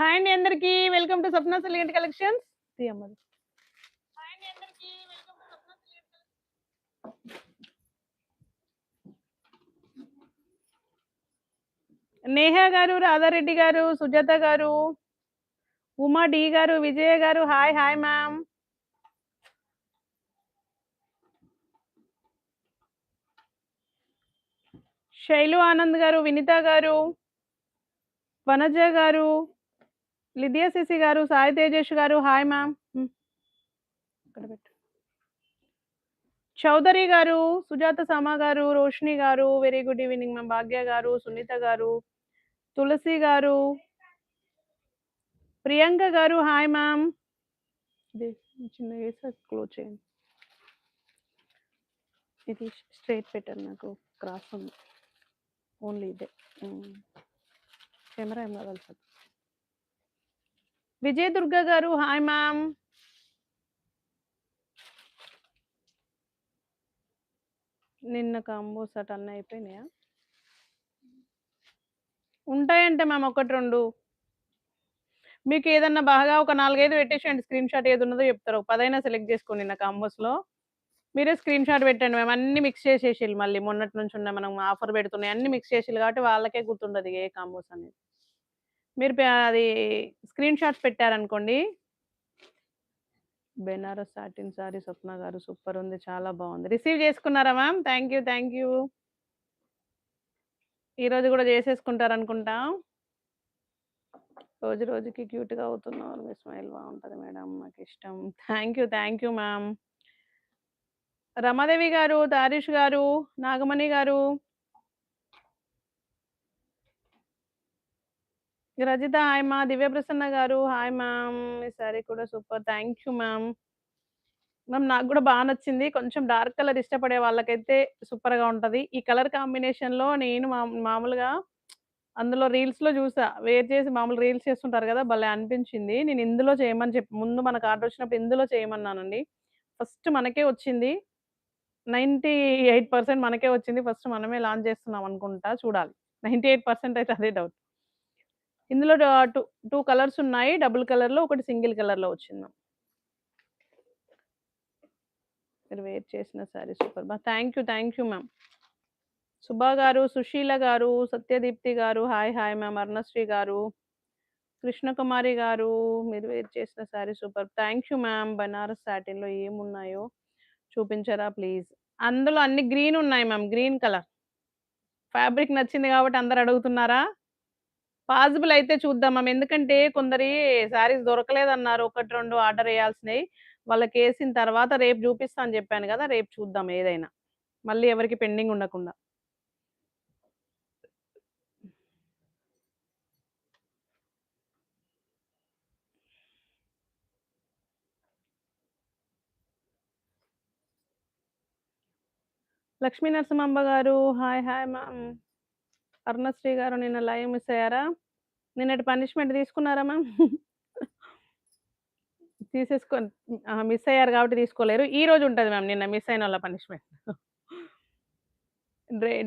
Hi అండి అందరికీ. Welcome to Sapna సెలిగెంట్ కలెక్షన్స్. తీయమ్మది నేహ గారు రాధారెడ్డి గారు సుజాత గారు Uma D garu Vijaya garu hi hi ma'am. Shailu Anand garu Vinitha garu Vanaja గారు లిదియా సిసి గారు సాయి తేజేష్ గారు హాయ్ మ్యామ్. ఇక్కడ పెట్టు. చౌదరి గారు Sujatha Sama garu Roshini garu very good evening ma'am. Bhagya garu Sunitha garu తులసి గారు ప్రియాంక గారు హాయ్ మ్యామ్. చిన్న వేసా క్లోజ్ చేయండి. ఇది స్ట్రైట్ పెట్టారు నాకు క్రాస్ ఉంది. ఓన్లీ ఇదే. కెమెరా ఏం కావాలి sir? Vijaya Durga garu hi ma'am. నిన్న కాంబోస్ అట్ అన్నీ అయిపోయినాయా? ఉంటాయంటే మ్యామ్ ఒకటి రెండు. మీకు ఏదన్నా బాగా ఒక నాలుగైదు పెట్టేసేయండి స్క్రీన్ షాట్ ఏది ఉన్నదో చెప్తారు. ఒక పదైనా సెలెక్ట్ చేసుకోండి నా కాంబోస్లో. మీరే స్క్రీన్ షాట్ పెట్టండి మేము అన్ని మిక్స్ చేసేసి మళ్ళీ. మొన్నటి నుంచి ఉన్నాయి మనం ఆఫర్ పెడుతున్నాయి. అన్ని మిక్స్ చేసేది కాబట్టి వాళ్ళకే గుర్తుండదు ఏ కాంబోస్ అనేది. మీరు అది స్క్రీన్ షాట్స్ పెట్టారనుకోండి. బెనారస్ సాటిన్ సారీ స్వప్న గారు సూపర్ ఉంది చాలా బాగుంది. రిసీవ్ చేసుకున్నారా ma'am? Thank you thank you ఈరోజు కూడా చేసేసుకుంటారు అనుకుంటా రోజు రోజుకి క్యూట్గా అవుతున్నారు. మీ స్మైల్ బాగుంటుంది మేడం నాకు ఇష్టం. Thank you thank you ma'am. Ramadevi garu దారీష్ గారు నాగమణి గారు రజిత హాయ్ మా. Divya Prasanna garu hi ma'am. ఈ సారీ కూడా super. Thank you ma'am. Ma'am నాకు కూడా బాగా నచ్చింది. కొంచెం డార్క్ కలర్ ఇష్టపడే వాళ్ళకైతే సూపర్గా ఉంటుంది. ఈ కలర్ కాంబినేషన్లో నేను మా మామూలుగా అందులో రీల్స్లో చూసా. వేర్ చేసి మామూలు రీల్స్ చేస్తుంటారు కదా భలే అనిపించింది. నేను ఇందులో చేయమని చెప్పి ముందు మనకు ఆర్డర్ వచ్చినప్పుడు ఇందులో చేయమన్నానండి. ఫస్ట్ మనకే వచ్చింది. నైంటీ ఎయిట్ పర్సెంట్ మనకే వచ్చింది. ఫస్ట్ మనమే లాంచ్ చేస్తున్నాం అనుకుంటా చూడాలి. నైంటీ ఎయిట్ పర్సెంట్ అయితే అదే డౌట్. ఇందులో టూ టూ కలర్స్ ఉన్నాయి. డబుల్ కలర్లో ఒకటి సింగిల్ కలర్లో వచ్చింది. మీరు వేర్ చేసిన సారీ సూపర్ బా thank you thank you ma'am. Subha గారు సుశీల గారు సత్యదీప్తి గారు హాయ్ హాయ్ మ్యామ్ అరుణశ్రీ గారు కృష్ణకుమారి గారు మీరు వేర్ చేసిన sari super. Thank you ma'am. Banaras సాటిన్లో ఏమున్నాయో చూపించరా ప్లీజ్. అందులో అన్ని గ్రీన్ ఉన్నాయి మ్యామ్ గ్రీన్ కలర్. ఫ్యాబ్రిక్ నచ్చింది కాబట్టి అందరు అడుగుతున్నారా? పాసిబుల్ అయితే చూద్దాం మ్యామ్. ఎందుకంటే కొందరి శారీస్ దొరకలేదన్నారు. ఒకటి రెండు ఆర్డర్ వేయాల్సినవి వాళ్ళకి వేసిన తర్వాత రేపు చూపిస్తా అని చెప్పాను కదా రేపు చూద్దాం ఏదైనా. మళ్ళీ ఎవరికి పెండింగ్ ఉండకుండా. లక్ష్మీ నరసింహమ్మ గారు హాయ్ హాయ్ మ్యామ్. అరుణశ్రీ గారు నిన్న లైవ్ మిస్ అయ్యారా? నిన్నటి పనిష్మెంట్ తీసుకున్నారా మ్యామ్? తీసేసుకో మిస్ అయ్యారు కాబట్టి తీసుకోలేరు. ఈ రోజు ఉంటుంది మ్యామ్ నిన్న మిస్ అయిన వాళ్ళ పనిష్మెంట్.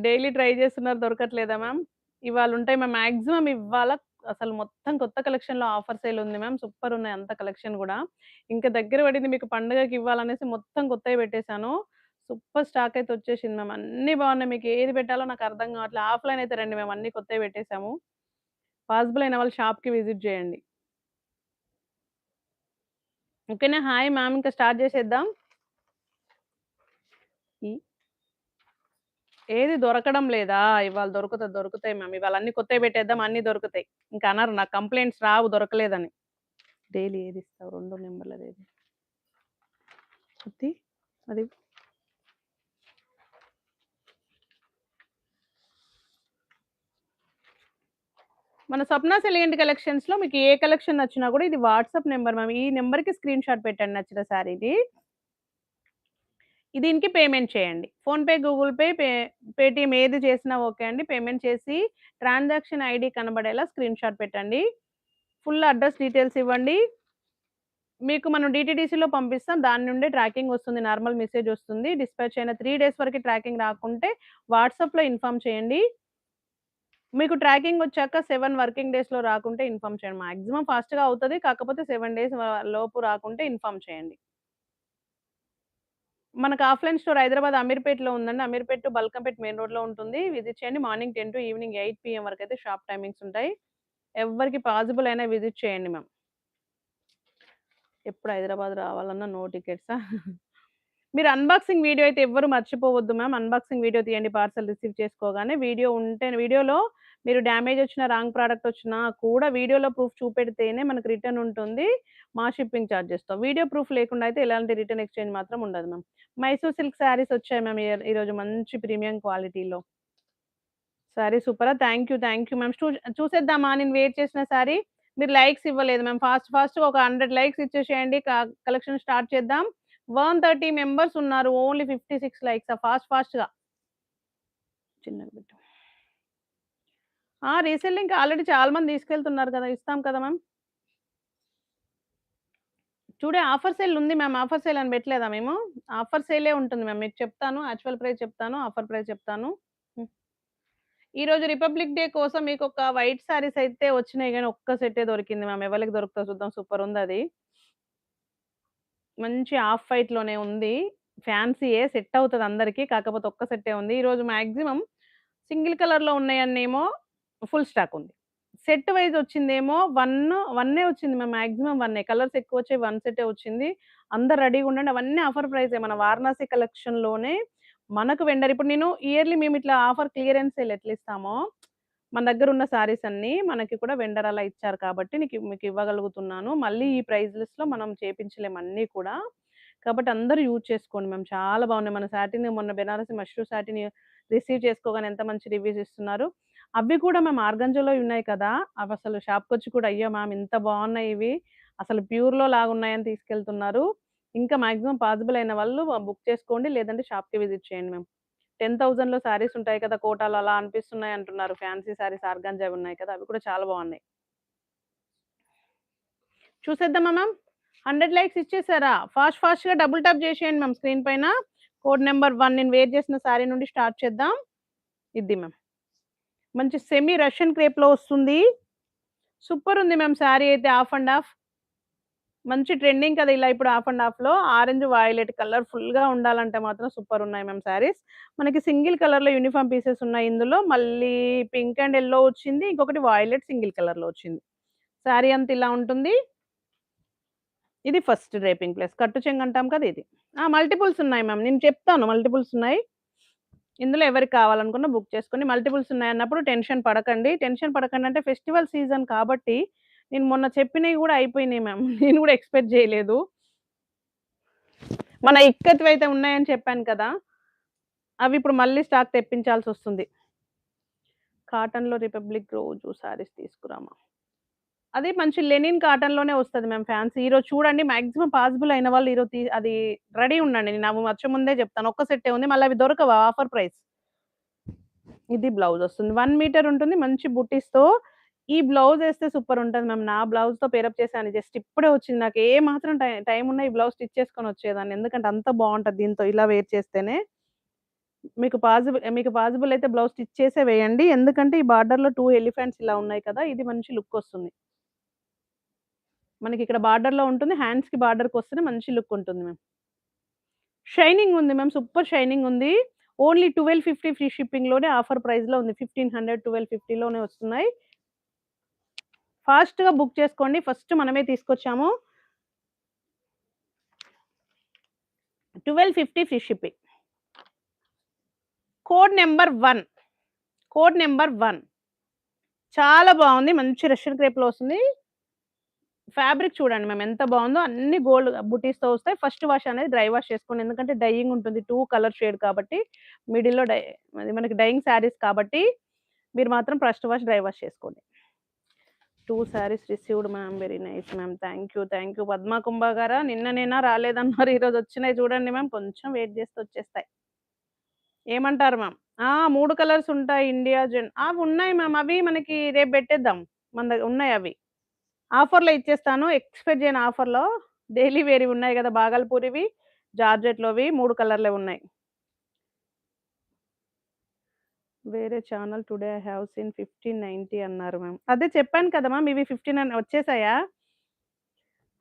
డైలీ ట్రై చేస్తున్నారు దొరకట్లేదా మ్యామ్? ఇవాళ ఉంటాయి మ్యామ్ మ్యాక్సిమం ఇవాళ అసలు మొత్తం కొత్త కలెక్షన్లో ఆఫర్ సేల్ ఉంది మ్యామ్ సూపర్ ఉన్నాయి అంత కలెక్షన్ కూడా. ఇంకా దగ్గర పడింది మీకు పండుగకి ఇవ్వాలనేసి మొత్తం కొత్తవి పెట్టేశాను. సూపర్ స్టాక్ అయితే వచ్చేసింది మ్యామ్. అన్ని బాగున్నాయి. మీకు ఏది పెట్టాలో నాకు అర్థం కావట్లేదు ఆఫ్లైన్ అయితే రండి మేము అన్ని కొత్తవి పెట్టేశాము పాసిబుల్ అయిన వాళ్ళు షాప్కి విజిట్ చేయండి. ఓకేనా? Hi ma'am. ఇంకా స్టార్ట్ చేసేద్దాం. ఈ- ఏది దొరకడం లేదా? ఇవాళ దొరుకుతాయి దొరుకుతాయి మ్యామ్. ఇవాళ అన్ని కొత్తవి పెట్టేద్దాం. అన్ని దొరుకుతాయి. ఇంకా అన్నారు నాకు కంప్లైంట్స్ రావు దొరకలేదని. డైలీ ఏది ఇస్తావు? రెండు నెంబర్లది ఏది? అది అది మన స్వప్న సెలియంట్ కలెక్షన్స్లో మీకు ఏ కలెక్షన్ నచ్చినా కూడా ఇది వాట్సాప్ నెంబర్ మ్యామ్. ఈ నెంబర్కి స్క్రీన్ షాట్ పెట్టండి నచ్చిన శారీది దీనికి పేమెంట్ చేయండి. PhonePe Google Pay pay Paytm ఏది చేసినా ఓకే అండి. పేమెంట్ చేసి ట్రాన్సాక్షన్ ఐడి కనబడేలా స్క్రీన్ షాట్ పెట్టండి. ఫుల్ అడ్రస్ డీటెయిల్స్ ఇవ్వండి. మీకు మనం డిటీడీసీలో పంపిస్తాం. దాని నుండి ట్రాకింగ్ వస్తుంది. నార్మల్ మెసేజ్ వస్తుంది. డిస్పాచ్ అయిన త్రీ డేస్ వరకు ట్రాకింగ్ రాకుంటే వాట్సాప్లో ఇన్ఫామ్ చేయండి. మీకు ట్రాకింగ్ వచ్చాక సెవెన్ వర్కింగ్ డేస్‌లో రాకుంటే ఇన్ఫార్మ్ చేయండి. మాక్సిమం ఫాస్ట్‌గా అవుతుంది కాకపోతే సెవెన్ డేస్ లోపు రాకుంటే ఇన్ఫార్మ్ చేయండి. మనకు ఆఫ్‌లైన్ స్టోర్ హైదరాబాద్ అమీర్పేట్‌లో ఉందండి. అమీర్పేట్ టు బల్కంపేట్ మెయిన్ రోడ్‌లో ఉంటుంది. విజిట్ చేయండి. Morning 10 to evening eight PM వరకు అయితే షాప్ టైమింగ్స్ ఉంటాయి. ఎవ్వరికి పాసిబుల్ అయినా విజిట్ చేయండి మ్యామ్. ఎప్పుడు హైదరాబాద్ రావాలన్నా నో టికెట్సా? మీరు అన్బాక్సింగ్ వీడియో అయితే ఎవ్వరు మర్చిపోవద్దు మ్యామ్. అన్బాక్సింగ్ వీడియో తీయండి పార్సల్ రిసీవ్ చేసుకోగానే. వీడియో ఉంటే వీడియోలో మీరు డ్యామేజ్ వచ్చినా, రాంగ్ ప్రోడక్ట్ వచ్చినా కూడా వీడియోలో ప్రూఫ్ చూపెడితేనే మనకు రిటర్న్ ఉంటుంది. మా షిప్పింగ్ ఛార్జెస్తో వీడియో ప్రూఫ్ లేకుండా అయితే ఎలాంటి రిటర్న్ ఎక్స్‌చేంజ్ మాత్రం ఉండదు మ్యామ్. మైసూర్ సిల్క్ శారీస్ వచ్చాయి మ్యామ్ ఇయర్ ఈరోజు మంచి ప్రీమియం క్వాలిటీలో. సరే సూపరా! Thank you. Thank you ma'am. చూ చూసేద్దామా నేను వెయిట్ చేసిన శారీ? మీరు లైక్స్ ఇవ్వలేదు మ్యామ్. ఫాస్ట్ ఫాస్ట్‌గా ఒక 100 లైక్స్ ఇచ్చేసేయండి. క కలెక్షన్ స్టార్ట్ చేద్దాం. 130 మెంబర్స్ ఉన్నారు. ఓన్లీ 56 లైక్సా ఫాస్ట్ ఫాస్ట్‌గా. చిన్నగా పెట్టు. రీసెల్లింగ్‌కి ఆల్రెడీ చాలా మంది తీసుకెళ్తున్నారు కదా! ఇస్తాం కదా మ్యామ్. టుడే ఆఫర్ సేల్ ఉంది మ్యామ్. ఆఫర్ సేల్ అని పెట్టలేదా మేము? ఆఫర్ సేలే ఉంటుంది మ్యామ్. మీకు చెప్తాను. యాక్చువల్ ప్రైస్ చెప్తాను. ఆఫర్ ప్రైస్ చెప్తాను. ఈరోజు రిపబ్లిక్ డే కోసం మీకొక వైట్ శారీస్ అయితే వచ్చినాయి గానీ ఒక్క సెట్టే దొరికింది మ్యామ్. ఎవరికి దొరుకుతదో చూద్దాం. సూపర్ ఉందది. మంచి ఆఫ్ ఫైట్లోనే ఉంది. ఫ్యాన్సీయే సెట్ అవుతది అందరికి. కాకపోతే ఒక్క సెట్టే ఉంది. ఈరోజు మాక్సిమం సింగిల్ కలర్‌లో ఉన్నాయన్నేమో ఫుల్ స్టాక్ ఉంది. సెట్ వైస్ వచ్చిందేమో 1, 1 వచ్చింది మ్యామ్. మాక్సిమం 1 కలర్స్ ఎక్కువ వచ్చాయి. 1 సెట్టే వచ్చింది. అందరూ రెడీగా ఉండండి. అవన్నీ ఆఫర్ ప్రైజే. మన వారణాసి కలెక్షన్‌లోనే మనకు వెండర్ ఇప్పుడు నేను ఇయర్‌లీ మేము ఇట్లా ఆఫర్ క్లియరెన్స్ సేల్ ఎట్లా ఇస్తామో మన దగ్గర ఉన్న శారీస్ అన్నీ మనకి కూడా వెండర్ అలా ఇచ్చారు కాబట్టి నీకు మీకు ఇవ్వగలుగుతున్నాను. మళ్ళీ ఈ ప్రైస్ లిస్ట్‌లో మనం చేపించలేము అన్నీ కూడా. కాబట్టి అందరూ యూజ్ చేసుకోండి మ్యామ్. చాలా బాగున్నాయి. మన శాటిని మొన్న బెనారసి మష్రూ శాటిని రిసీవ్ చేసుకోగానే ఎంత మంచి రివ్యూస్ ఇస్తున్నారు. అవి కూడా మేము ఆర్గంజలో ఉన్నాయి కదా! అవి అసలు షాప్కి వచ్చి కూడా అయ్యో! మ్యామ్ ఇంత బాగున్నాయి ఇవి. అసలు ప్యూర్‌లో లాగున్నాయని తీసుకెళ్తున్నారు. ఇంకా మాక్సిమం పాసిబుల్ అయిన వాళ్ళు బుక్ చేసుకోండి. లేదంటే షాప్‌కి విజిట్ చేయండి టెన్ థౌజండ్లో శారీస్ ఉంటాయి కదా! కోటాలు అలా అనిపిస్తున్నాయి అంటున్నారు. ఫ్యాన్సీ శారీస్ ఆర్గాంజావి ఉన్నాయి కదా! అవి కూడా చాలా బాగున్నాయి. చూసేద్దామా మ్యామ్? 100 లైక్స్ ఇచ్చేసారా? ఫాస్ట్ ఫాస్ట్‌గా డబుల్ టాప్ చేసేయండి మ్యామ్ స్క్రీన్ పైన. కోడ్ నెంబర్ వన్ నేను వేర్ చేసిన శారీ నుండి స్టార్ట్ చేద్దాం. ఇది మ్యామ్. మంచి సెమీ రష్యన్ క్రేప్‌లో వస్తుంది. సూపర్ ఉంది మ్యామ్ శారీ అయితే హాఫ్ అండ్ హాఫ్. మంచి ట్రెండింగ్ కదా! ఇలా ఇప్పుడు హాఫ్ అండ్ హాఫ్‌లో ఆరెంజ్, వాయిలెట్ కలర్ ఫుల్‌గా ఉండాలంటే మాత్రం సూపర్ ఉన్నాయి మ్యామ్ శారీస్. మనకి సింగిల్ కలర్‌లో యూనిఫార్మ్ పీసెస్ ఉన్నాయి ఇందులో. మళ్ళీ పింక్ అండ్ యెల్లో వచ్చింది. ఇంకొకటి వాయిలెట్ సింగిల్ కలర్‌లో వచ్చింది. శారీ అంత ఇలా ఉంటుంది. ఇది ఫస్ట్ డ్రేపింగ్ ప్లేస్. కట్టు చెంగ్ అంటాం కదా! ఇది. ఆ! మల్టిపుల్స్ ఉన్నాయి మ్యామ్. నేను చెప్తాను మల్టిపుల్స్ ఉన్నాయి. ఇందులో ఎవరికి కావాలనుకున్నా బుక్ చేసుకోండి. మల్టిపుల్స్ ఉన్నాయి అన్నప్పుడు టెన్షన్ పడకండి. టెన్షన్ పడకండి అంటే ఫెస్టివల్ సీజన్ కాబట్టి నేను మొన్న చెప్పినవి కూడా అయిపోయినాయి మ్యామ్. నేను కూడా ఎక్స్‌పెక్ట్ చేయలేదు. మన ఇక్కత్‌వి అయితే ఉన్నాయని చెప్పాను కదా! అవి ఇప్పుడు మళ్ళీ స్టాక్ తెప్పించాల్సి వస్తుంది కాటన్‌లో రిపబ్లిక్ రోజు శారీస్ తీసుకురామా. అది మంచి లెనిన్ కాటన్‌లోనే వస్తుంది మ్యామ్ ఫ్యాన్సీ. ఈరోజు చూడండి మాక్సిమం పాసిబుల్ అయిన వాళ్ళు ఈరోజు అది రెడీ ఉండండి. నేను వచ్చే ముందే చెప్తాను. ఒక్క సెట్టే ఉంది. మళ్ళీ అవి దొరకవా ఆఫర్ ప్రైస్. ఇది బ్లౌజ్ వస్తుంది. వన్ మీటర్ ఉంటుంది. మంచి బుట్టీస్‌తో ఈ బ్లౌజ్ వేస్తే సూపర్ ఉంటుంది మ్యామ్. నా బ్లౌజ్తో పేరప్ చేశాను. జస్ట్ ఇప్పుడే వచ్చింది. నాకు ఏ మాత్రం టైం ఉన్నా ఈ బ్లౌజ్ స్టిచ్ చేసుకొని వచ్చేదాన్ని. ఎందుకంటే అంత బాగుంటుంది దీంతో ఇలా వేర్ చేస్తేనే. మీకు పాసిబుల్ మీకు పాసిబుల్ అయితే బ్లౌజ్ స్టిచ్ చేసే వేయండి. ఎందుకంటే ఈ బార్డర్‌లో టూ ఎలిఫెంట్స్ ఇలా ఉన్నాయి కదా! ఇది మంచి లుక్ వస్తుంది. మనకి ఇక్కడ బార్డర్‌లో ఉంటుంది. హ్యాండ్స్‌కి బార్డర్‌కొస్తేనే మంచి లుక్ ఉంటుంది మ్యామ్. షైనింగ్ ఉంది మ్యామ్. సూపర్ షైనింగ్ ఉంది. ఓన్లీ 1250 ఫ్రీ షిప్పింగ్‌లోనే ఆఫర్ ప్రైస్‌లో ఉంది. 1500, 1250లోనే వస్తున్నాయి. ఫాస్ట్‌గా బుక్ చేసుకోండి. ఫస్ట్ మనమే తీసుకొచ్చాము. 1250 free shipping. Code number one code number one చాలా బాగుంది. మంచి రష్యన్ క్రేప్‌లో వస్తుంది. ఫ్యాబ్రిక్ చూడండి మేము ఎంత బాగుందో. అన్ని గోల్డ్ బుటీస్‌తో వస్తాయి. ఫస్ట్ వాష్ అనేది డ్రై వాష్ చేసుకోండి. ఎందుకంటే డైయింగ్ ఉంటుంది. టూ కలర్ షేడ్ కాబట్టి మిడిల్‌లో డై అది మనకి డైయింగ్ శారీస్ కాబట్టి మీరు మాత్రం ఫస్ట్ వాష్, డ్రై వాష్ చేసుకోండి. Two saris received ma'am. Very nice ma'am. Thank you. Thank you. Padma Kumbha గారా నిన్ననేనా రాలేదన్నారు. ఈరోజు వచ్చినాయి చూడండి మ్యామ్. కొంచెం వెయిట్ చేస్తే వచ్చేస్తాయి. ఏమంటారు మ్యామ్? ఆ! 3 కలర్స్ ఉంటాయి. ఇండియా జెన్ అవి ఉన్నాయి మ్యామ్. అవి మనకి రేపు పెట్టేద్దాం. మన దగ్గర ఉన్నాయి అవి. ఆఫర్‌లో ఇచ్చేస్తాను. ఎక్స్‌పెక్ట్ చేయని ఆఫర్‌లో డైలీ వేర్‌వి ఉన్నాయి కదా! బాగల్పూరివి, జార్జెట్‌లోవి మూడు కలర్‌లే ఉన్నాయి. వేరే channel today I have seen 1590 అన్నారు మ్యామ్. అదే చెప్పాను కదా మ్యామ్ ఇవి 15 వచ్చేసాయా?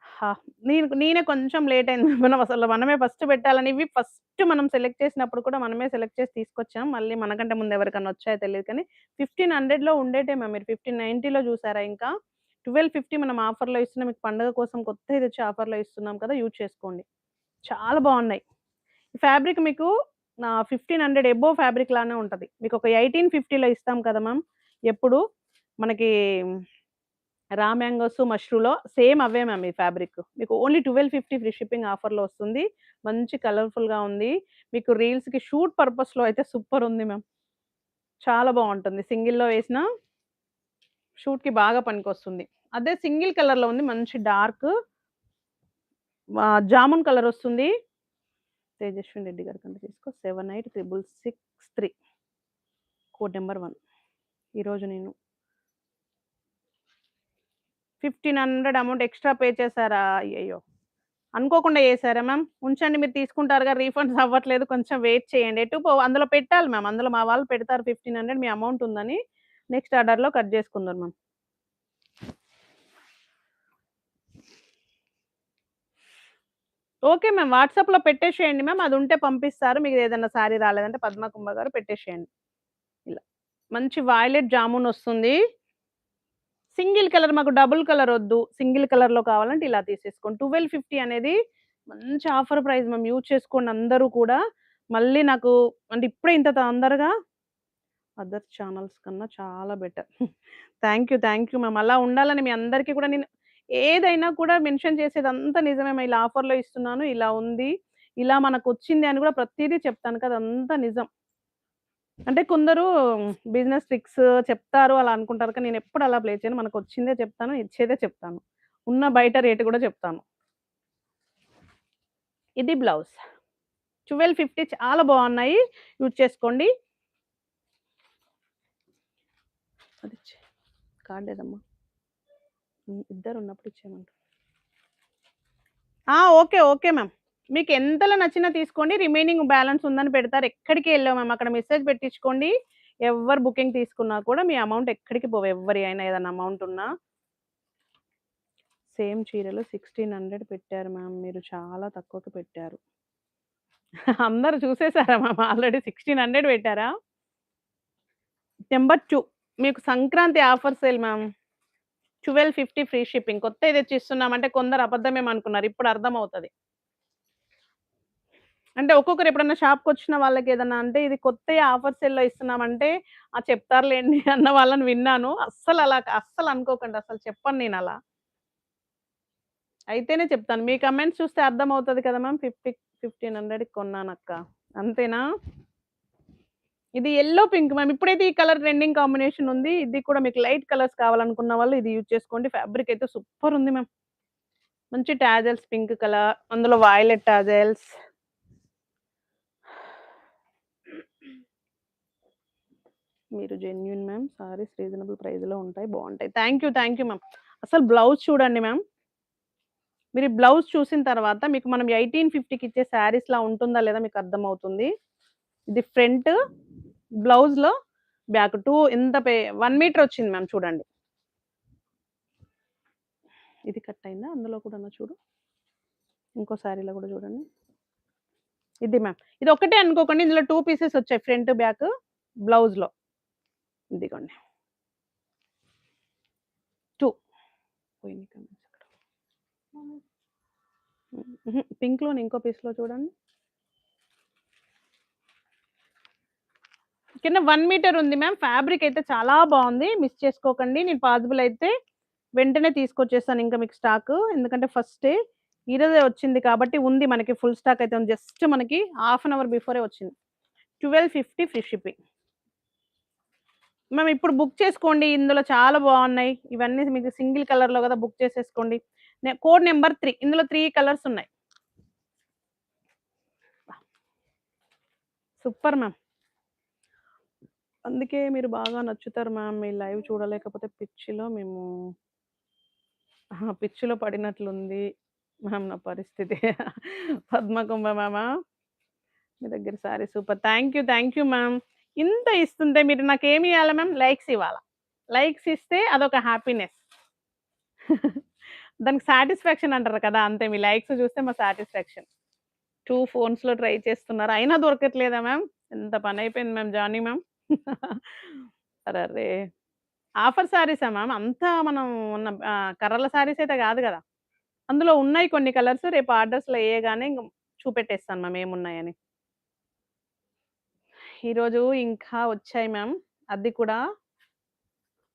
హా! నేను నేనే కొంచెం లేట్ అయింది. మనం అసలు మనమే ఫస్ట్ పెట్టాలని ఇవి ఫస్ట్ మనం సెలెక్ట్ చేసినప్పుడు కూడా మనమే సెలెక్ట్ చేసి తీసుకొచ్చాం. మళ్ళీ మనకంటే ముందు ఎవరికన్నా వచ్చాయో తెలియదు కానీ ఫిఫ్టీన్ హండ్రెడ్లో ఉండేటే మ్యామ్. మీరు 1590లో చూసారా ఇంకా? 1250 మనం ఆఫర్‌లో ఇస్తున్నాం. మీకు పండుగ కోసం కొత్త ఇది వచ్చి ఆఫర్‌లో ఇస్తున్నాం కదా! యూజ్ చేసుకోండి. చాలా బాగున్నాయి ఫ్యాబ్రిక్ మీకు ఫిఫ్టీన్ హండ్రెడ్ ఎబో ఫ్యాబ్రిక్ లానే ఉంటుంది మీకు ఒక 1850లో ఇస్తాం కదా మ్యామ్! ఎప్పుడు మనకి రా మ్యాంగోస్, మష్రూలో సేమ్ అవే మ్యామ్ ఈ ఫ్యాబ్రిక్. మీకు ఓన్లీ 1250 ఫ్రీ షిప్పింగ్ ఆఫర్‌లో వస్తుంది. మంచి కలర్‌ఫుల్‌గా ఉంది. మీకు రీల్స్‌కి షూట్ పర్పస్‌లో అయితే సూపర్ ఉంది మ్యామ్. చాలా బాగుంటుంది సింగిల్‌లో వేసిన షూట్‌కి బాగా పనికొస్తుంది. అదే సింగిల్ కలర్‌లో ఉంది. మంచి డార్క్ జామున్ కలర్ వస్తుంది. తేజస్విని రెడ్డి గారు కంటే తీసుకో 786663 కోడ్ నెంబర్ వన్ ఈరోజు నేను 1500 అమౌంట్ ఎక్స్‌ట్రా పే చేసారా? అయ్యయ్యో! అనుకోకుండా చేశారా మ్యామ్? ఉంచండి మీరు తీసుకుంటారుగా రీఫండ్స్ అవ్వట్లేదు. కొంచెం వెయిట్ చేయండి. ఎటు అందులో పెట్టాలి మ్యామ్. అందులో మా వాళ్ళు పెడతారు 1500 మీ అమౌంట్ ఉందని. నెక్స్ట్ ఆర్డర్‌లో కట్ చేసుకుందాం మ్యామ్. Okay ma'am. వాట్సాప్‌లో పెట్టేసేయండి మ్యామ్. అది ఉంటే పంపిస్తారు. మీకు ఏదైనా సారీ రాలేదంటే పద్మ కుంభ గారు పెట్టేసేయండి. ఇలా. మంచి వాయిలెట్ జామున్ వస్తుంది. సింగిల్ కలర్ మాకు డబుల్ కలర్ వద్దు. సింగిల్ కలర్‌లో కావాలంటే ఇలా తీసేసుకోండి. 1250 అనేది మంచి ఆఫర్ ప్రైస్ మ్యామ్. యూజ్ చేసుకోండి అందరూ కూడా. మళ్ళీ నాకు అంటే ఇప్పుడే ఇంత తొందరగా అదర్ ఛానల్స్ కన్నా చాలా better. Thank you. Thank you ma'am. అలా ఉండాలని మీ అందరికీ కూడా నేను ఏదైనా కూడా మెన్షన్ చేసేదంతా నిజమే ఇలా ఆఫర్‌లో ఇస్తున్నాను. ఇలా ఉంది. ఇలా మనకు వచ్చింది అని కూడా ప్రతిదీ చెప్తాను కదా! అంతా నిజం. అంటే కొందరు బిజినెస్ ట్రిక్స్ చెప్తారు అలా అనుకుంటారు. కానీ నేనెప్పుడు అలా ప్లే చేయను. మనకు వచ్చిందే చెప్తాను. ఇచ్చేదే చెప్తాను. ఉన్న బయట రేట్ కూడా చెప్తాను. ఇది బ్లౌజ్. 1250 చాలా బాగున్నాయి యూజ్ చేసుకోండి. అది కార్డ్ ఇద్దరు ఉన్నప్పుడు ఇచ్చేయమంటారు ఓకే. Okay ma'am. మీకు ఎంతలో నచ్చినా తీసుకోండి. రిమైనింగ్ బ్యాలెన్స్ ఉందని పెడతారు. ఎక్కడికి ఎళ్ళవు మ్యామ్. అక్కడ మెసేజ్ పెట్టించుకోండి. ఎవ్వరు బుకింగ్ తీసుకున్నా కూడా మీ అమౌంట్ ఎక్కడికి పోవు. ఎవరి అయినా ఏదైనా అమౌంట్ ఉన్నా. సేమ్ చీరలో సిక్స్టీన్ హండ్రెడ్ పెట్టారు మ్యామ్. మీరు చాలా తక్కువకి పెట్టారు. అందరు చూసేసారా మ్యామ్ ఆల్రెడీ 1600 పెట్టారా? నెంబర్ టూ మీకు Sankranti offer sale ma'am. 1250 free shipping. కొత్త తెచ్చి ఇస్తున్నామంటే కొందరు అబద్ధమేమనుకున్నారు. ఇప్పుడు అర్థమవుతుంది అంటే ఒక్కొక్కరు ఎప్పుడన్నా షాప్‌కొచ్చిన వాళ్ళకి ఏదన్నా అంటే ఇది కొత్త ఆఫర్ సేల్‌లో ఇస్తున్నామంటే, ఆ! చెప్తారులేండి అన్న వాళ్ళని విన్నాను. అస్సలు అలా అస్సలు అనుకోకండి. అసలు చెప్పను అలా అయితేనే చెప్తాను. మీ కమెంట్స్ చూస్తే అర్థమవుతుంది కదా మ్యామ్. 50 1500కి కొన్నానక్క. అంతేనా? ఇది ఎల్లో పింక్ మ్యామ్. ఇప్పుడైతే ఈ కలర్ ట్రెండింగ్ కాంబినేషన్ ఉంది. ఇది కూడా మీకు లైట్ కలర్స్ కావాలనుకున్న వాళ్ళు ఇది యూజ్ చేసుకోండి. ఫ్యాబ్రిక్ అయితే సూపర్ ఉంది మ్యామ్. మంచి టాజెల్స్ పింక్ కలర్. అందులో వాయిలెట్ టాజెల్స్. మీరు జెన్యున్ మ్యామ్. సారీస్ రీజనబుల్ ప్రైస్‌లో ఉంటాయి. బాగుంటాయి thank you. Thank you ma'am. అసలు బ్లౌజ్ చూడండి మ్యామ్. మీరు ఈ బ్లౌజ్ చూసిన తర్వాత మీకు మనం 1850కి ఇచ్చే శారీస్‌లా ఉంటుందా లేదా మీకు అర్థమవుతుంది. ఇది ఫ్రంట్, బ్లౌజ్‌లో బ్యాక్ టూ ఇంత పే వన్ మీటర్ వచ్చింది మ్యామ్ చూడండి. ఇది కట్ అయిందా? అందులో కూడా చూడు. ఇంకో శారీలో కూడా చూడండి. ఇది మ్యామ్. ఇది ఒకటే అనుకోకండి. ఇందులో టూ పీసెస్ వచ్చాయి. ఫ్రంట్, బ్యాక్ బ్లౌజ్‌లో. ఇదిగోండి. టూ పోయింది కమెంట్స్ అక్కడ. హుహు. ఇంకో పీస్‌లో చూడండి. కింద వన్ మీటర్ ఉంది మ్యామ్. ఫ్యాబ్రిక్ అయితే చాలా బాగుంది మిస్ చేసుకోకండి. నేను పాసిబుల్ అయితే వెంటనే తీసుకొచ్చేస్తాను ఇంకా మీకు స్టాకు. ఎందుకంటే ఫస్ట్ ఈరోజే వచ్చింది కాబట్టి ఉంది మనకి ఫుల్ స్టాక్ అయితే ఉంది. జస్ట్ మనకి హాఫ్ అన్ అవర్ బిఫోరే వచ్చింది. 1250 ఫ్రీ షిప్పింగ్. మ్యామ్ ఇప్పుడు బుక్ చేసుకోండి. ఇందులో చాలా బాగున్నాయి ఇవన్నీ మీకు సింగిల్ కలర్‌లో కదా! బుక్ చేసేసుకోండి. కోడ్ నెంబర్ త్రీ ఇందులో త్రీ కలర్స్ ఉన్నాయి. Super ma'am. అందుకే మీరు బాగా నచ్చుతారు మ్యామ్. మీ లైవ్ చూడలేకపోతే పిచ్చిలో మేము పిచ్చిలో పడినట్లుంది మ్యామ్ నా పరిస్థితి. పద్మకుంభ మ్యామా? మీ దగ్గర sari super. Thank you. Thank you ma'am. ఇంత ఇస్తుంటే మీరు నాకేమి ఇవ్వాలి మ్యామ్? లైక్స్ ఇవ్వాలా. లైక్స్ ఇస్తే అదొక హ్యాపీనెస్. దానికి సాటిస్ఫాక్షన్ అంటారు కదా! అంతే మీ లైక్స్ చూస్తే మా సాటిస్ఫాక్షన్. టూ ఫోన్స్‌లో ట్రై చేస్తున్నారు. అయినా దొరకట్లేదా మ్యామ్? ఎంత పని అయిపోయింది మ్యామ్ జానీ మ్యామ్. అరెరే! ఆఫర్ శారీసా మ్యామ్? అంతా మనం ఉన్న ఆహ్, కర్రల శారీస్ అయితే కాదు గదా! అందులో ఉన్నాయి కొన్ని కలర్స్ రేపు ఆర్డర్స్‌లో ఎయగానే ఇంక చూపెట్టేస్తాను మ్యామ్ ఏమున్నాయని. ఈరోజు ఇంకా వచ్చాయి మ్యామ్. అది కూడా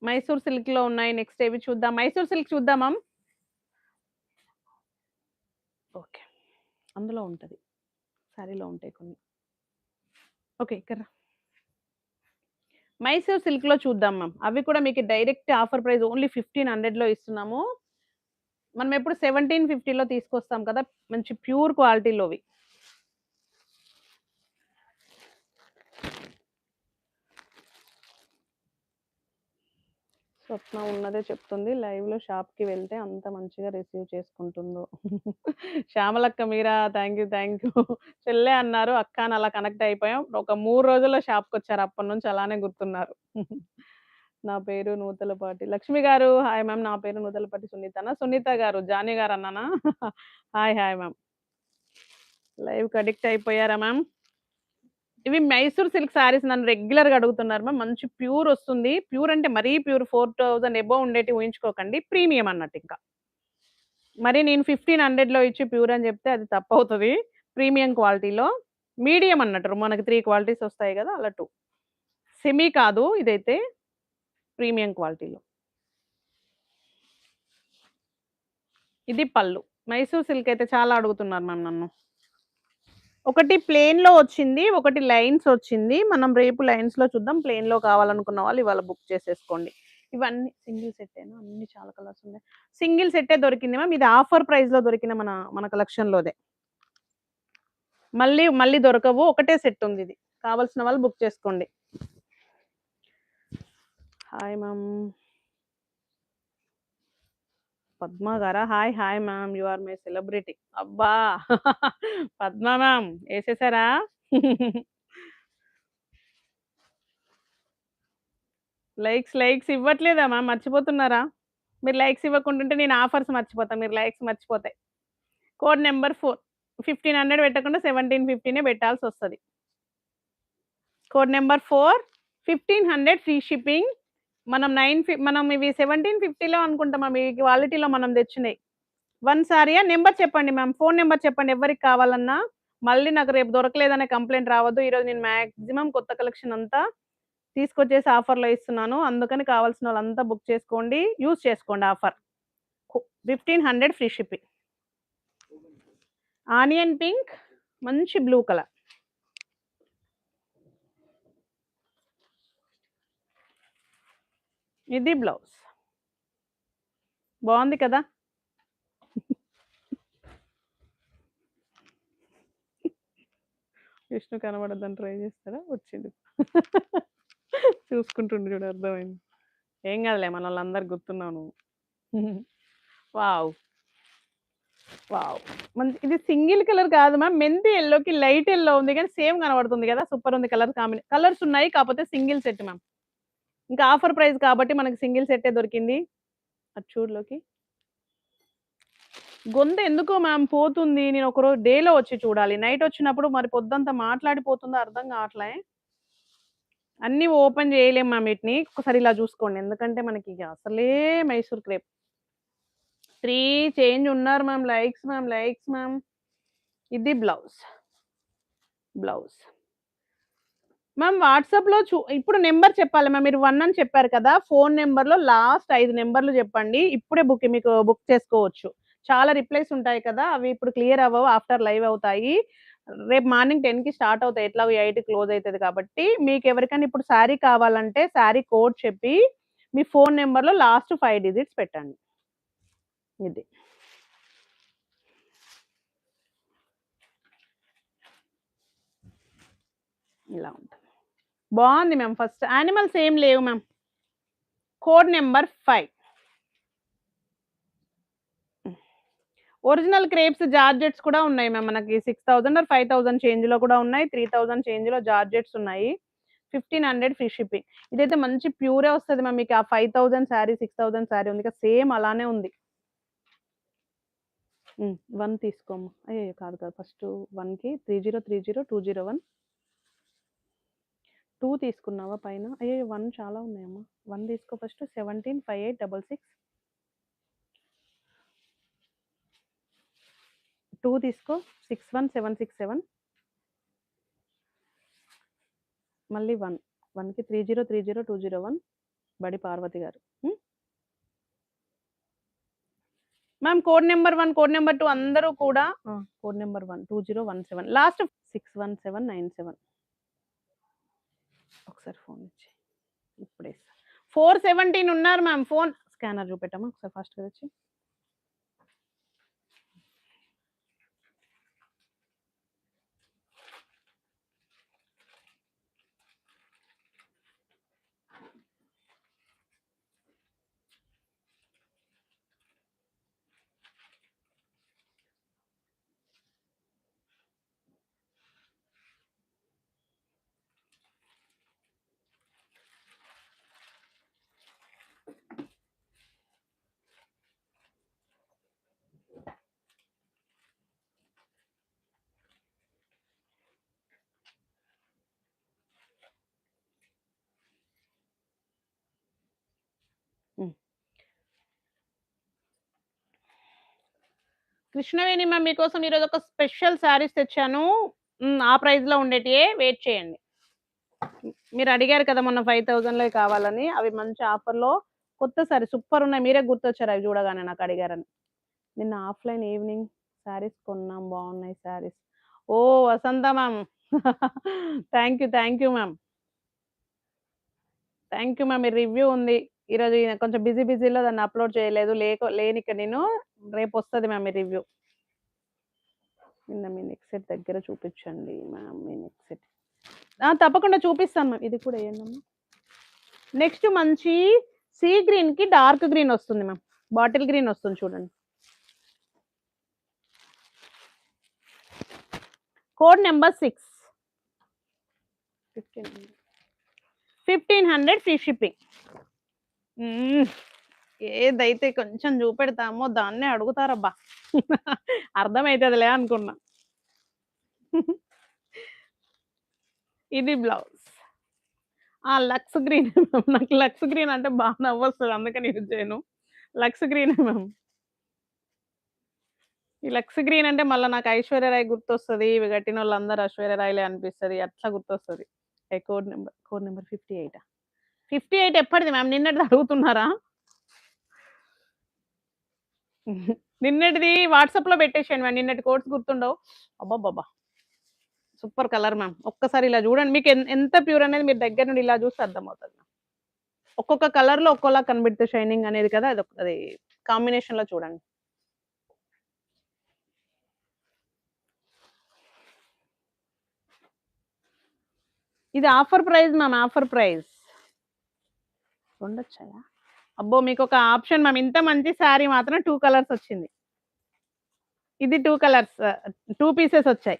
మైసూర్ సిల్క్‌లో ఉన్నాయి. నెక్స్ట్ ఏవి చూద్దాం. మైసూర్ సిల్క్ చూద్దాం మ్యామ్? ఓకే. అందులో ఉంటది. శారీలో ఉంటాయి కొన్ని. ఓకే. ఇక్కడ రా. మైసూర్ సిల్క్‌లో చూద్దాం మ్యామ్. అవి కూడా మీకు డైరెక్ట్ ఆఫర్ ప్రైస్ ఓన్లీ 1500లో ఇస్తున్నాము. మనం ఎప్పుడు 1750లో తీసుకొస్తాం కదా! మంచి ప్యూర్ క్వాలిటీలోవి. స్వప్న ఉన్నదే చెప్తుంది. లైవ్‌లో షాప్‌కి వెళ్తే అంత మంచిగా receive చేసుకుంటుందో. శ్యామలక్క Meera? Thank you. Thank you. చెల్లె అన్నారు. అక్క అని అలా కనెక్ట్ అయిపోయాం. ఒక మూడు రోజుల్లో షాప్‌కొచ్చారు. అప్పటినుంచి అలానే గుర్తున్నారు. నా పేరు నూతలపాటి. లక్ష్మి గారు హాయ్ మ్యామ్. నా పేరు నూతలపాటి సునీతనా? సునీత గారు జానీ గారు అన్నానా? హాయ్. Hi ma'am. లైవ్‌కి అడిక్ట్ అయిపోయారా మ్యామ్? ఇవి మైసూర్ సిల్క్ శారీస్ నన్ను రెగ్యులర్‌గా అడుగుతున్నారు మ్యామ్. మంచి ప్యూర్ వస్తుంది ప్యూర్ అంటే మరీ ప్యూర్ ఫోర్ థౌజండ్ ఎబో ఉండేటి ఊహించుకోకండి. ప్రీమియం అన్నట్టు ఇంకా. మరి నేను 1500లో ఇచ్చి ప్యూర్ అని చెప్తే అది తప్పవుతుంది ప్రీమియం క్వాలిటీలో మీడియం అన్నట్టు. మనకి త్రీ క్వాలిటీస్ వస్తాయి కదా అలా టూ సెమీ కాదు ఇదైతే. ప్రీమియం క్వాలిటీలో. ఇది పళ్ళు. మైసూర్ సిల్క్ అయితే చాలా అడుగుతున్నారు మ్యామ్ నన్ను. ఒకటి ప్లెయిన్‌లో వచ్చింది. ఒకటి లైన్స్ వచ్చింది. మనం రేపు లైన్స్‌లో చూద్దాం. ప్లెయిన్‌లో కావాలనుకున్న వాళ్ళు ఇవాళ బుక్ చేసేసుకోండి. ఇవన్నీ సింగిల్ సెట్టేనా? అన్ని చాలా కలర్స్ ఉన్నాయి. సింగిల్ సెట్టే దొరికింది మ్యామ్. ఇది ఆఫర్ ప్రైస్‌లో దొరికిన మన మన కలెక్షన్‌లోదే. మళ్ళీ మళ్ళీ దొరకవు. ఒకటే సెట్ ఉంది ఇది. కావాల్సిన వాళ్ళు బుక్ చేసుకోండి. Hi ma'am. పద్మ గారా? Hi. Hi ma'am. You are my celebrity. అబ్బా! పద్మ మ్యామ్ వేసేసారా లైక్స్ లైక్స్ ఇవ్వట్లేదా మ్యామ్? మర్చిపోతున్నారా? మీరు లైక్స్ ఇవ్వకుంటుంటే నేను ఆఫర్స్ మర్చిపోతాను మీరు likes మర్చిపోతాయి code number four fifteen hundred పెట్టకుండా సెవెంటీన్ ఫిఫ్టీనే పెట్టాల్సి వస్తుంది code number four fifteen hundred free shipping. మనం నైన్ ఫిఫ్ మనం ఇవి 1750లో అనుకుంటా మ్యామ్. ఈ క్వాలిటీలో మనం తెచ్చినాయి వన్ సారీయా? నెంబర్ చెప్పండి మ్యామ్. ఫోన్ నెంబర్ చెప్పండి ఎవరికి కావాలన్నా. మళ్ళీ నాకు రేపు దొరకలేదనే కంప్లైంట్ రావద్దు. ఈరోజు నేను మ్యాక్సిమం కొత్త కలెక్షన్ అంతా తీసుకొచ్చేసి ఆఫర్‌లో ఇస్తున్నాను. అందుకని కావాల్సిన వాళ్ళంతా బుక్ చేసుకోండి. యూజ్ చేసుకోండి offer. Fifteen hundred free shipping. Onion pink మంచి బ్లూ కలర్. ఇది బ్లౌజ్. బాగుంది కదా! విష్ణు కనబడద్దని ట్రై చేస్తారా? వచ్చింది చూసుకుంటుండు చూడు అర్థమైంది. ఏం కాదులే మనోళ్ళందరికి గుర్తున్నావు నువ్వు. వావ్! వావ్! మంచి ఇది సింగిల్ కలర్ కాదు మ్యామ్. మెంతి ఎల్లోకి లైట్ ఎల్లో ఉంది కానీ సేమ్ కనబడుతుంది కదా సూపర్ ఉంది కలర్ కాంబినే కలర్స్ ఉన్నాయి. కాకపోతే సింగిల్ సెట్ మ్యామ్. ఇంకా ఆఫర్ ప్రైస్ కాబట్టి మనకి సింగిల్ సెట్టే దొరికింది. అది చూడు గొంతు ఎందుకో మ్యామ్ పోతుంది. నేను ఒకరోజు డేలో వచ్చి చూడాలి. నైట్ వచ్చినప్పుడు మరి పొద్దంతా మాట్లాడిపోతుందో అర్థం కావట్లే. అన్నీ ఓపెన్ చేయలేం మ్యామ్ వీటిని. ఒకసారి ఇలా చూసుకోండి. ఎందుకంటే మనకి అసలే మైసూర్ క్రేప్. త్రీ చేంజ్ ఉన్నారు ma'am. Likes ma'am. Likes ma'am. ఇది బ్లౌజ్. బ్లౌజ్. మ్యామ్ వాట్సాప్‌లో చూ ఇప్పుడు నెంబర్ చెప్పాలి మ్యామ్. మీరు వన్ అని చెప్పారు కదా! ఫోన్ నెంబర్లో లాస్ట్ ఐదు నెంబర్లు చెప్పండి. ఇప్పుడే బుక్ మీకు బుక్ చేసుకోవచ్చు. చాలా రిప్లైస్ ఉంటాయి కదా! అవి ఇప్పుడు క్లియర్ అవ్వవు. ఆఫ్టర్ లైవ్ అవుతాయి. రేపు మార్నింగ్ 10కి స్టార్ట్ అవుతాయి. ఎట్లా ఎయిట్ క్లోజ్ అవుతుంది కాబట్టి మీకు ఎవరికైనా ఇప్పుడు శారీ కావాలంటే శారీ కోడ్ చెప్పి మీ ఫోన్ నెంబర్లో లాస్ట్ ఫైవ్ డిజిట్స్ పెట్టండి. ఇది. ఇలా ఉంటుంది బాగుంది మ్యామ్ ఫస్ట్. యానిమల్స్ ఏం లేవు ma'am. Code number five original crepes georgettes కూడా ఉన్నాయి మ్యామ్. మనకి 6000 ఆర్ 5000 చేంజ్‌లో కూడా ఉన్నాయి. 3000 చేంజ్‌లో జార్జెట్స్ ఉన్నాయి. ఫిఫ్టీన్ హండ్రెడ్ ఫ్రీ షిప్పింగ్ ఇదైతే మంచి ప్యూరే వస్తుంది మ్యామ్ మీకు ఆ five thousand sari six thousand sari ఉంది సేమ్ అలానే ఉంది వన్ తీసుకోమ్మా అయ్యో కాదు కాదు ఫస్ట్ వన్కి three zero three zero two zero one two తీసుకున్నావా పైన? అయ్యో వన్ చాలా ఉన్నాయమ్మా. వన్ తీసుకో first. Seventeen five eight double six. Two తీసుకో. Six one seven six seven. మళ్ళీ వన్. వన్కి three zero three zero two zero one. బడి పార్వతి గారు. Ma'am code number one code number two అందరూ కూడా code number one. Two zero one seven. Last six one seven nine seven. ఒకసారి phone ఇచ్చి ఇప్పుడే four seventeen ఉన్నారు ma'am. Phone. Scanner చూపెట్టమా ఒకసారి ఫాస్ట్గా వచ్చి కృష్ణవేణి మ్యామ్ మీకోసం ఈరోజు ఒక స్పెషల్ శారీస్ తెచ్చాను. ఆ ప్రైజ్లో ఉండేటివే వెయిట్ చేయండి. మీరు అడిగారు కదా మొన్న ఫైవ్ థౌజండ్లో కావాలని అవి మంచి ఆఫర్లో కొత్త సారీ సూపర్ ఉన్నాయి. మీరే గుర్తొచ్చారు అవి చూడగానే నాకు అడిగారని. నిన్న ఆఫ్లైన్ ఈవినింగ్ శారీస్ కొన్నాం బాగున్నాయి శారీస్. ఓ Vasantha ma'am. Thank you thank you ma'am. Thank you ma'am me review ఉంది. ఈరోజు ఈయన కొంచెం బిజీ బిజీలో దాన్ని అప్లోడ్ చేయలేదు. లేక లేని ఇక్కడ నేను రేపు వస్తుంది మ్యామ్ రివ్యూ. నిన్న మీ నెక్సెట్ దగ్గర చూపించండి మ్యామ్ మీ నెక్సెట్. తప్పకుండా చూపిస్తాను మ్యామ్. ఇది కూడా వేయండి నెక్స్ట్ మంచి సీ గ్రీన్కి డార్క్ గ్రీన్ వస్తుంది మ్యామ్. బాటిల్ గ్రీన్ వస్తుంది చూడండి. Code number six. Fifteen fifteen hundred free shipping. ఏదైతే కొంచెం చూపెడతామో దాన్నే అడుగుతారబ్బా. అర్థమైతుందిలే అనుకున్నా. ఇది బ్లౌజ్. ఆ లక్స్ గ్రీన్ నాకు లక్స్ గ్రీన్ అంటే బాగా నవ్వొస్తుంది అందుకని యూజ్ చేయను. లక్స్ గ్రీన్ మ్యామ్ ఈ లక్స్ గ్రీన్ అంటే మళ్ళీ నాకు ఐశ్వర్యరాయ్ గుర్తొస్తుంది ఇవి కట్టిన వాళ్ళందరూ ఐశ్వర్యరాయలే అనిపిస్తుంది అట్లా గుర్తొస్తుంది. Code number code number fifty ఎయిటా? Fifty eight ఎప్పటిది మ్యామ్? నిన్నటిది అడుగుతున్నారా? నిన్నటిది వాట్సాప్లో పెట్టేసాను మ్యామ్. నిన్నటి కోడ్స్ గుర్తుండవు. అబ్బాబ్బా సూపర్ కలర్ మ్యామ్. ఒక్కసారి ఇలా చూడండి. మీకు ఎంత ప్యూర్ అనేది మీరు దగ్గర నుండి ఇలా చూస్తే అర్థమవుతుంది మ్యామ్. ఒక్కొక్క కలర్లో ఒక్కోలా కనబడితే షైనింగ్ అనేది కదా అది ఒక- అది కాంబినేషన్లో చూడండి. ఇది offer price ma'am offer price. ఉండొచ్చాయా అబ్బో మీకు ఒక ఆప్షన్ మ్యామ్. ఇంత మంచి శారీ మాత్రం టూ కలర్స్ వచ్చింది. ఇది టూ కలర్స్ టూ పీసెస్ వచ్చాయి.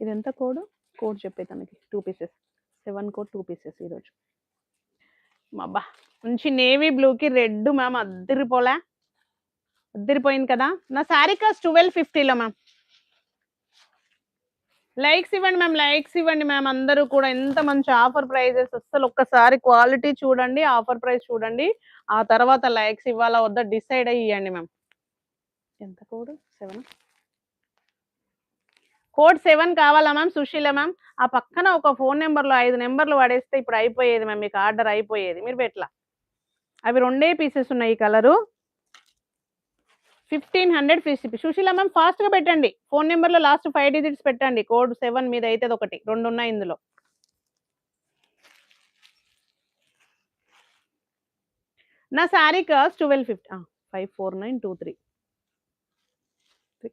ఇది ఎంత కోడ్? కోడ్ చెప్పే తనకి. Two pieces. Seven code two pieces ఈరోజు. అబ్బా మంచి నేవీ బ్లూకి రెడ్ మ్యామ్. అద్దరిపోలే. అద్దరిపోయింది కదా. నా శారీ కాస్ట్ ట్వెల్వ్ ఫిఫ్టీలో మ్యామ్. లైక్స్ ఇవ్వండి మ్యామ్ లైక్స్ ఇవ్వండి మ్యామ్. అందరూ కూడా ఎంత మంచి ఆఫర్ ప్రైజెస్ అసలు ఒక్కసారి క్వాలిటీ చూడండి ఆఫర్ ప్రైస్ చూడండి. ఆ తర్వాత లైక్స్ ఇవ్వాలా వద్దా డిసైడ్ అయ్యండి మ్యామ్. ఎంత కోడ్? సెవెన్? కోడ్ సెవెన్ కావాలా మ్యామ్ సుశీల మ్యామ్? ఆ పక్కన ఒక ఫోన్ నెంబర్లో ఐదు నెంబర్లు పడేస్తే ఇప్పుడు అయిపోయేది మ్యామ్ మీకు ఆర్డర్ అయిపోయేది. మీరు పెట్లా అవి రెండే పీసెస్ ఉన్నాయి ఈ colour. Fifteen hundred fees Sushila ma'am ఫాస్ట్గా పెట్టండి. ఫోన్ నెంబర్లో లాస్ట్ ఫైవ్ డిజిట్స్ పెట్టండి. కోడ్ సెవెన్ మీద అయితే ఒకటి రెండు ఉన్నాయి ఇందులో. నా sari cost twelve fifty. Five four nine two three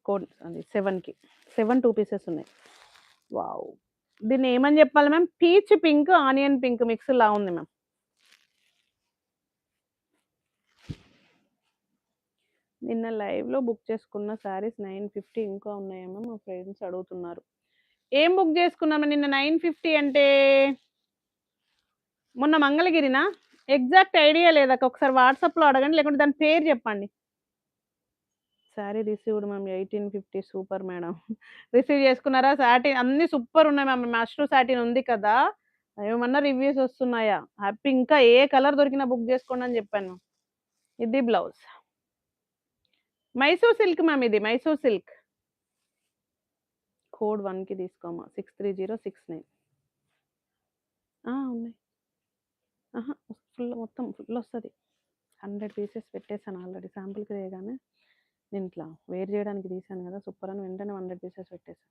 code అది సెవెన్కి. సెవెన్ టూ పీసెస్ ఉన్నాయి. వావ్. దీన్ని ఏమని చెప్పాలి ma'am? Peach pink onion pink మిక్స్లా ఉంది మ్యామ్. నిన్న లైవ్లో బుక్ చేసుకున్న శారీస్ నైన్ ఫిఫ్టీ ఇంకా ఉన్నాయేమో మా ఫ్రెండ్స్ అడుగుతున్నారు ఏం బుక్ చేసుకున్నాము నిన్న 950 అంటే మొన్న మంగళగిరినా? ఎగ్జాక్ట్ ఐడియా లేదక్క. ఒకసారి వాట్సాప్‌లో అడగండి. లేకుంటే దాని పేరు చెప్పండి. Sari received ma'am 1850 super madam. Receive చేసుకున్నారా? సాటిన్ అన్నీ సూపర్ ఉన్నాయి మ్యామ్. మష్రూ సాటిన్ ఉంది కదా! ఏమన్నా రివ్యూస్ వస్తున్నాయా? హ్యాపీ ఇంకా ఏ కలర్ దొరికినా బుక్ చేసుకోండి అని చెప్పాను. ఇది బ్లౌజ్. మైసూర్ సిల్క్ మ్యామ్ ఇది. మైసూర్ సిల్క్. కోడ్ వన్కి తీసుకోమా 63069. ఆ! ఉన్నాయి. ఆహా ఫుల్ మొత్తం ఫుల్ వస్తుంది హండ్రెడ్ పీసెస్ పెట్టేశాను ఆల్రెడీ శాంపుల్‌కి తేగానే నేను ఇట్లా వేర్ చేయడానికి తీసాను కదా! సూపర్ అని వెంటనే 100 పీసెస్ పెట్టేశాను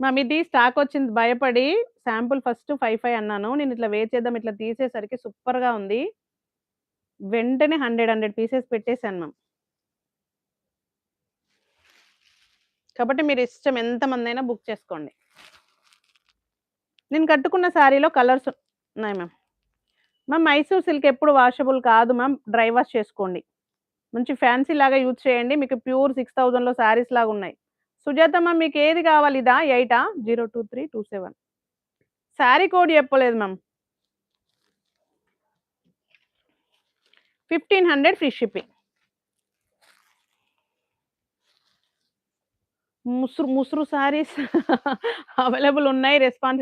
మ్యామ్ ఇది స్టాక్ వచ్చింది భయపడి శాంపుల్ ఫస్ట్ 5, 5 అన్నాను. నేను ఇట్లా వేర్ చేద్దాం ఇట్లా తీసేసరికి సూపర్‌గా ఉంది. వెంటనే 100, 100 పీసెస్ పెట్టేసాను మ్యామ్. కాబట్టి మీరు ఇష్టం ఎంతమందైనా బుక్ చేసుకోండి. నేను కట్టుకున్న శారీలో కలర్స్ ఉన్నాయి మ్యామ్. మ్యామ్ మైసూర్ సిల్క్ ఎప్పుడు వాషబుల్ కాదు మ్యామ్. డ్రై వాష్ చేసుకోండి. మంచి ఫ్యాన్సీ లాగా యూజ్ చేయండి. మీకు ప్యూర్ 6000లో శారీస్ లాగా ఉన్నాయి. సుజాత మ్యామ్ మీకు ఏది కావాలి ఇదా? 8ఆ? 02327 శారీ కోడ్ చెప్పలేదు మ్యామ్. 1500 free shipping. ముసురు ముసురు శారీస్ అవైలబుల్ ఉన్నాయి. రెస్పాన్స్